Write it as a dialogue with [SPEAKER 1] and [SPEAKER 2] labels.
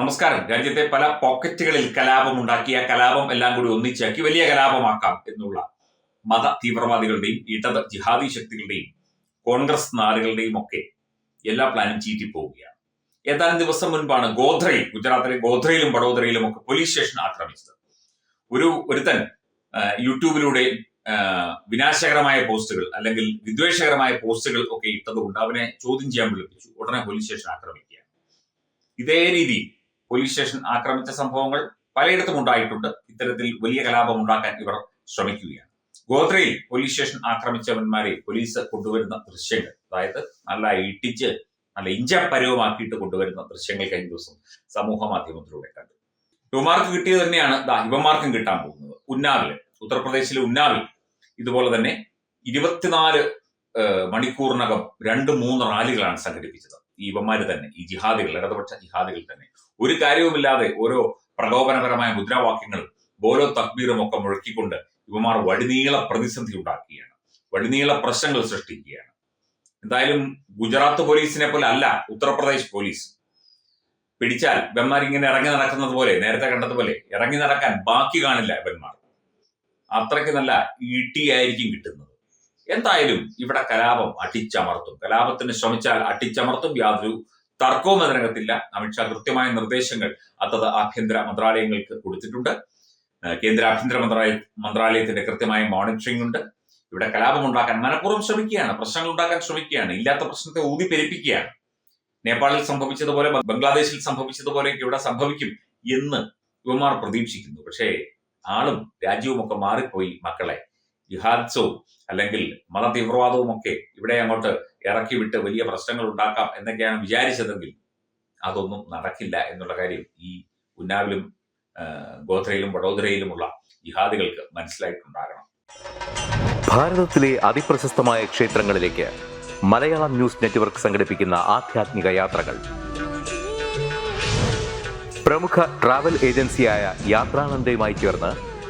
[SPEAKER 1] നമസ്കാരം. രാജ്യത്തെ പല പോക്കറ്റുകളിൽ കലാപം ഉണ്ടാക്കിയ കലാപം എല്ലാം കൂടി ഒന്നിച്ചാക്കി വലിയ കലാപമാക്കാം എന്നുള്ള മത തീവ്രവാദികളുടെയും ഇടത് ജിഹാദി ശക്തികളുടെയും കോൺഗ്രസ് നാടുകളുടെയും ഒക്കെ എല്ലാ പ്ലാനും ചീറ്റിപ്പോവുകയാണ് ഏതാനും ദിവസം മുൻപാണ് ഗോധ്രയിൽ ഗുജറാത്തിലെ ഗോധ്രയിലും വഡോദരയിലും ഒക്കെ പോലീസ് സ്റ്റേഷൻ ആക്രമിച്ചത്. ഒരു ഒരുത്തൻ യൂട്യൂബിലൂടെ വിനാശകരമായ പോസ്റ്റുകൾ അല്ലെങ്കിൽ വിദ്വേഷകരമായ പോസ്റ്റുകൾ ഒക്കെ ഇട്ടതുകൊണ്ട് അവനെ ചോദ്യം ചെയ്യാൻ വിളിപ്പിച്ചു. ഉടനെ പോലീസ് സ്റ്റേഷൻ ആക്രമിക്കുക ഇതേ രീതിയിൽ പോലീസ് സ്റ്റേഷൻ ആക്രമിച്ച സംഭവങ്ങൾ പലയിടത്തും ഉണ്ടായിട്ടുണ്ട്. ഇത്തരത്തിൽ വലിയ കലാപം ഉണ്ടാക്കാൻ ഇവർ ശ്രമിക്കുകയാണ്. ഗോത്രയിൽ പോലീസ് സ്റ്റേഷൻ ആക്രമിച്ചവന്മാരെ പോലീസ് കൊണ്ടുവരുന്ന ദൃശ്യങ്ങൾ അതായത് നല്ല ഇട്ടിച്ച് നല്ല ഇഞ്ചപ്പരവുമാക്കിയിട്ട് കൊണ്ടുവരുന്ന ദൃശ്യങ്ങൾ കഴിഞ്ഞ ദിവസം സമൂഹ മാധ്യമത്തിലൂടെ കണ്ടു. യുവമാർക്ക് കിട്ടിയത് തന്നെയാണ് ഇവന്മാർക്കും കിട്ടാൻ പോകുന്നത്. ഉന്നാവിൽ ഉത്തർപ്രദേശിലെ ഉന്നാവിൽ ഇതുപോലെ തന്നെ ഇരുപത്തിനാല് മണിക്കൂറിനകം രണ്ട് മൂന്ന് റാലികളാണ് സംഘടിപ്പിച്ചത്. ഈ ഇവന്മാര് തന്നെ ഈ ജിഹാദികൾ ഇടതുപക്ഷ ജിഹാദികൾ തന്നെ. ഒരു കാര്യവുമില്ലാതെ ഓരോ പ്രകോപനപരമായ മുദ്രാവാക്യങ്ങളും ഓരോ തക്ബീറും ഒക്കെ മുഴക്കിക്കൊണ്ട് ഇവന്മാർ വടിനീള പ്രതിസന്ധി ഉണ്ടാക്കുകയാണ്. വടിനീള പ്രശ്നങ്ങൾ സൃഷ്ടിക്കുകയാണ്. എന്തായാലും ഗുജറാത്ത് പോലീസിനെ പോലെ അല്ല ഉത്തർപ്രദേശ് പോലീസ്. പിടിച്ചാൽ ഇവന്മാർ ഇങ്ങനെ ഇറങ്ങി നടക്കുന്നത് പോലെ നേരത്തെ കണ്ടതുപോലെ ഇറങ്ങി നടക്കാൻ ബാക്കി കാണില്ല ഇവന്മാർ. അത്രയ്ക്ക് നല്ല ഇടിയായിരിക്കും കിട്ടുന്നത്. എന്തായാലും ഇവിടെ കലാപം അടിച്ചമർത്തും. കലാപത്തിന് ശ്രമിച്ചാൽ അടിച്ചമർത്തും യാതൊരു തർക്കവും അതിനകത്തില്ല. അമിത്ഷാ കൃത്യമായ നിർദ്ദേശങ്ങൾ അതത് ആഭ്യന്തര മന്ത്രാലയങ്ങൾക്ക് കൊടുത്തിട്ടുണ്ട്. കേന്ദ്ര ആഭ്യന്തര മന്ത്രാലയ മന്ത്രാലയത്തിന്റെ കൃത്യമായ മോണിറ്ററിംഗ് ഉണ്ട്. ഇവിടെ കലാപം ഉണ്ടാക്കാൻ മനഃപൂർവം ശ്രമിക്കുകയാണ്. പ്രശ്നങ്ങൾ ഉണ്ടാക്കാൻ ശ്രമിക്കുകയാണ്. ഇല്ലാത്ത പ്രശ്നത്തെ ഊതി പെരുപ്പിക്കുകയാണ്. നേപ്പാളിൽ സംഭവിച്ചതുപോലെ ബംഗ്ലാദേശിൽ സംഭവിച്ചതുപോലെയൊക്കെ ഇവിടെ സംഭവിക്കും എന്ന് യുവമാർ പ്രതീക്ഷിക്കുന്നു. പക്ഷേ ആളും രാജ്യവുമൊക്കെ മാറിപ്പോയി മക്കളെ. ജിഹാദ്സവും അല്ലെങ്കിൽ മത തീവ്രവാദവും ഒക്കെ ഇവിടെ അങ്ങോട്ട് ഇറക്കി വിട്ട് വലിയ പ്രശ്നങ്ങൾ ഉണ്ടാക്കാം എന്നൊക്കെയാണ് വിചാരിച്ചതെങ്കിൽ അതൊന്നും നടക്കില്ല എന്നുള്ള കാര്യം ഈ ഉന്നാവിലും ഗോത്രയിലും വഡോദരയിലുമുള്ള ജിഹാദികൾക്ക് മനസ്സിലായിട്ടുണ്ടാകണം.
[SPEAKER 2] ഭാരതത്തിലെ അതിപ്രശസ്തമായ ക്ഷേത്രങ്ങളിലേക്ക് മലയാളം ന്യൂസ് നെറ്റ്വർക്ക് സംഘടിപ്പിക്കുന്ന ആധ്യാത്മിക യാത്രകൾ. പ്രമുഖ ട്രാവൽ ഏജൻസിയായ യാത്രാനന്ദയുമായി ചേർന്ന്